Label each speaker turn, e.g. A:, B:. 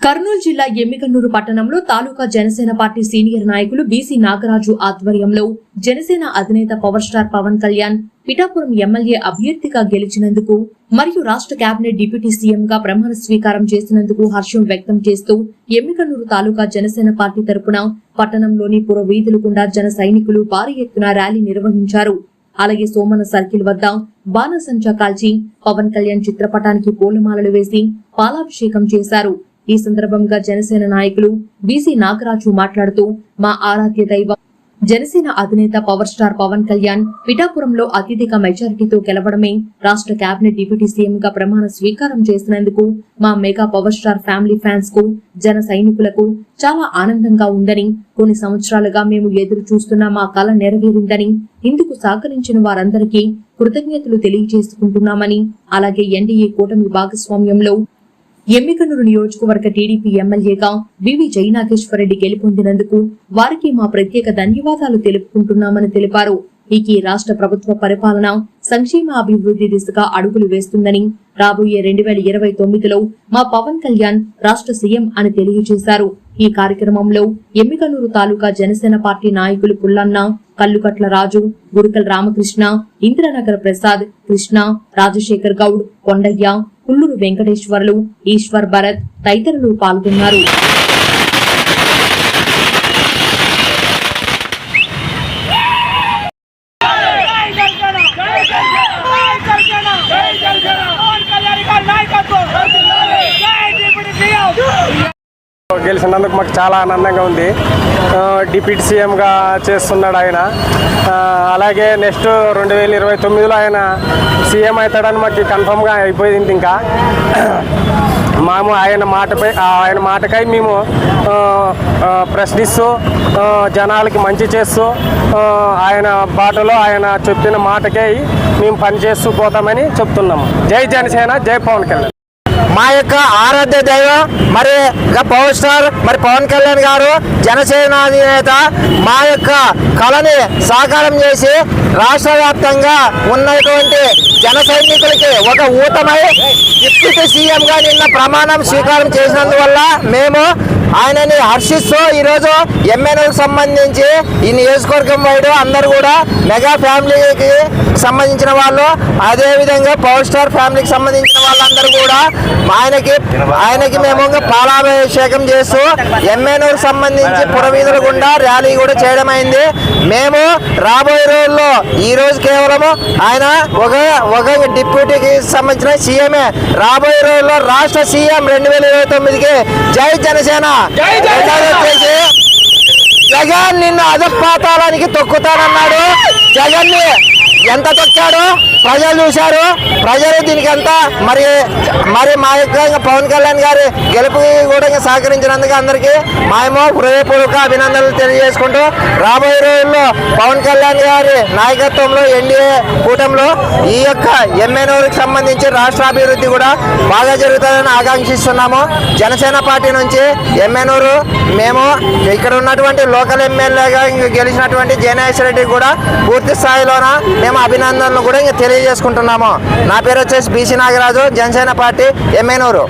A: కర్నూలు జిల్లా ఎమ్మికన్నూరు పట్టణంలో taluka Janasena party senior నాయకులు బీసీ నాగరాజు ఆధ్వర్యంలో జనసేన అధినేత power star Pawan Kalyan Pithapuram MLA అభ్యర్థిగా గెలిచినందుకు మరియు రాష్ట్ర కేబినెట్ డిప్యూటీ సీఎం గా ప్రమాణ స్వీకారం చేసినందుకు హర్షం వ్యక్తం చేస్తూ ఎమ్మికన్నూరు తాలూకా జనసేన పార్టీ తరపున పట్టణంలోని పుర వీధులు గుండా జన సైనికులు భారీ ఎత్తున ర్యాలీ నిర్వహించారు. అలాగే సోమన సర్కిల్ వద్ద బాణసంచా కాల్చి పవన్ కళ్యాణ్ చిత్రపటానికి పూలమాలలు వేసి పాలాభిషేకం చేశారు. ఈ సందర్భంగా జనసేన నాయకులు బీసీ నాగరాజు మాట్లాడుతూ మా ఆరాధ్య దైవం జనసేన అధినేత పవర్ స్టార్ పవన్ కళ్యాణ్ పిఠాపురంలో అత్యధిక మెజారిటీతో గెలవడమే రాష్ట్ర కేబినెట్ డిప్యూటీ సీఎం గా ప్రమాణ స్వీకారం చేసినందుకు మా మెగా పవర్ స్టార్ ఫ్యామిలీ ఫ్యాన్స్కు జన సైనికులకు చాలా ఆనందంగా ఉందని కొన్ని సంవత్సరాలుగా మేము ఎదురు చూస్తున్న మా కళ నెరవేరిందని ఇందుకు సహకరించిన వారందరికీ కృతజ్ఞతలు తెలియజేసుకుంటున్నామని అలాగే ఎన్డీఏ కూటమి భాగస్వామ్యంలో ఎమ్మికనూరు నియోజకవర్గ టీడీపీ ఎమ్మెల్యేగా వివి జయనాగేశ్వరరెడ్డి గెలుపొందినందుకు వారికి మా ప్రత్యేక ధన్యవాదాలు తెలుపుకుంటున్నామని తెలిపారు. ఈ రాష్ట్ర ప్రభుత్వ పరిపాలన సంక్షేమ అభివృద్ధి దిశగా అడుగులు వేస్తుందని రాబోయే రెండు వేల ఇరవై తొమ్మిదిలో మా పవన్ కళ్యాణ్ రాష్ట్ర సీఎం అని తెలియజేశారు. ఈ కార్యక్రమంలో ఎమ్మికనూరు తాలూకా జనసేన పార్టీ నాయకులు పుల్లన్న కల్లుకట్ల రాజు గురుకల్ రామకృష్ణ ఇంద్రనగర్ ప్రసాద్ కృష్ణ రాజశేఖర్ గౌడ్ కొండయ్య కుల్లూరు వెంకటేశ్వర్లు ఈశ్వర్ భరత్ తదితరులు పాల్గొన్నారు
B: నాయకత్వం
C: గెలిచినందుకు మాకు చాలా ఆనందంగా ఉంది. డిప్యూటీ సీఎంగా చేస్తున్నాడు ఆయన. అలాగే నెక్స్ట్ రెండు వేల ఇరవై తొమ్మిదిలో ఆయన సీఎం అవుతాడని మాకు కన్ఫర్మ్గా అయిపోయింది ఇంకా. మాము ఆయన మాటపై ఆయన మాటకై మేము ప్రశ్నిస్తూ జనాలకి మంచి చేస్తూ ఆయన బాటలో ఆయన చెప్పిన మాటకై మేము పనిచేస్తూ పోతామని చెప్తున్నాము. జై జనసేన జై పవన్ కళ్యాణ్.
D: మా యొక్క ఆరాధ్య దైవం మరి పవర్ స్టార్ మరి పవన్ కళ్యాణ్ గారు జనసేన అధినేత మా యొక్క కళని సాకారం చేసి రాష్ట్ర వ్యాప్తంగా ఉన్నటువంటి జన సైనికులకి ఒక ఊతమై డిప్యూటీ సీఎంగా నిన్న ప్రమాణం స్వీకారం చేసినందువల్ల మేము ఆయనని హర్షిస్తూ ఈరోజు ఎమ్మెల్యేలకు సంబంధించి ఈ నియోజకవర్గం వైడు అందరూ కూడా మెగా ఫ్యామిలీకి సంబంధించిన వాళ్ళు అదేవిధంగా పవర్ స్టార్ ఫ్యామిలీకి సంబంధించిన వాళ్ళందరూ కూడా ఆయనకి ఆయనకి మేము పాలాభిషేకం చేస్తూ ఎమ్మెనూరు సంబంధించి పురవీధుల గుండా ర్యాలీ కూడా చేయడం అయింది. మేము రాబోయే రోజుల్లో ఈ రోజు కేవలము ఆయన ఒక ఒక డిప్యూటీకి సంబంధించిన సీఎంఏ రాబోయే రోజుల్లో రాష్ట్ర సీఎం రెండు వేల ఇరవై తొమ్మిదికి జై జనసేన. జగన్ నిన్ను అధపాతాళానికి తొక్కుతానన్నాడు. జగన్ని ఎంత తొక్కాడు? ప్రజలు చూశారు. ప్రజలు దీనికి అంతా మరి మరి మా యొక్క పవన్ కళ్యాణ్ గారి గెలుపు కూడా ఇంకా సహకరించినందుకు అందరికీ మేము హృదయపూర్వక అభినందనలు తెలియజేసుకుంటూ రాబోయే రోజుల్లో పవన్ కళ్యాణ్ గారి నాయకత్వంలో ఎన్డీఏ కూటమిలో ఈ యొక్క ఎమ్మెన్యూలకు సంబంధించి రాష్ట్ర అభివృద్ధి కూడా బాగా జరుగుతుందని ఆకాంక్షిస్తున్నాము. జనసేన పార్టీ నుంచి ఎమ్మెనూరు మేము ఇక్కడ ఉన్నటువంటి లోకల్ ఎమ్మెల్యేగా గెలిచినటువంటి జయనాయేశ్వర రెడ్డి కూడా పూర్తి స్థాయిలోన మేము మేము అభినందనలు కూడా ఇంకా తెలియజేసుకుంటున్నాము. నా పేరు వచ్చేసి బీసీ నాగరాజు జనసేన పార్టీ ఎమ్మెనూరు.